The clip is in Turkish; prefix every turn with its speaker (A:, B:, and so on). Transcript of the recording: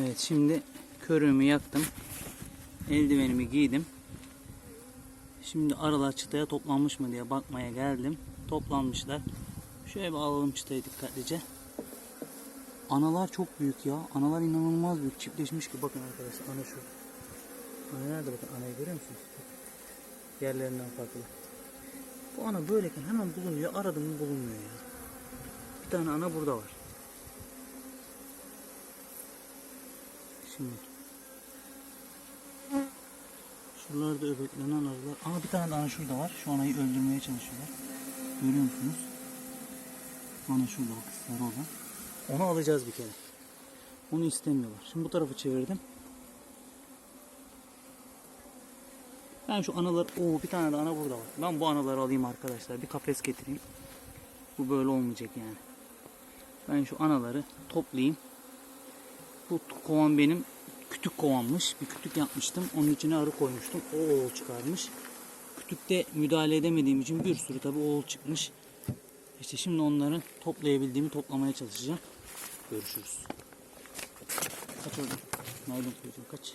A: Evet şimdi körüğümü yaktım. Eldivenimi giydim. Şimdi arılar çıtaya toplanmış mı diye bakmaya geldim. Toplanmışlar. Şöyle bir alalım çıtayı dikkatlice. Analar çok büyük ya. Analar inanılmaz büyük. Çiftleşmiş ki bakın arkadaşlar. Ana şu. Ana nerede bakın anayı görüyor musunuz? Yerlerinden farklı. Bu ana böyleyken hemen bulunuyor. Aradım bulunmuyor ya. Bir tane ana burada var. Şimdi. Şuralarda öbeklenen arılar. Aa bir tane de ana şurada var. Şu anayı öldürmeye çalışıyorlar. Görüyor musunuz? Ana şurada bak sarı olan. Onu alacağız bir kere. Onu istemiyorlar. Şimdi bu tarafı çevirdim. Ben şu analar, o bir tane de ana burada var. Ben bu anaları alayım arkadaşlar. Bir kafes getireyim. Bu böyle olmayacak yani. Ben şu anaları toplayayım. Bu kovan benim kütük kovanmış. Bir kütük yapmıştım. Onun içine arı koymuştum. O oğul çıkarmış. Kütükte müdahale edemediğim için bir sürü tabi oğul çıkmış. İşte şimdi onları toplayabildiğimi toplamaya çalışacağım. Görüşürüz. Kaç orada? Naylon kaç.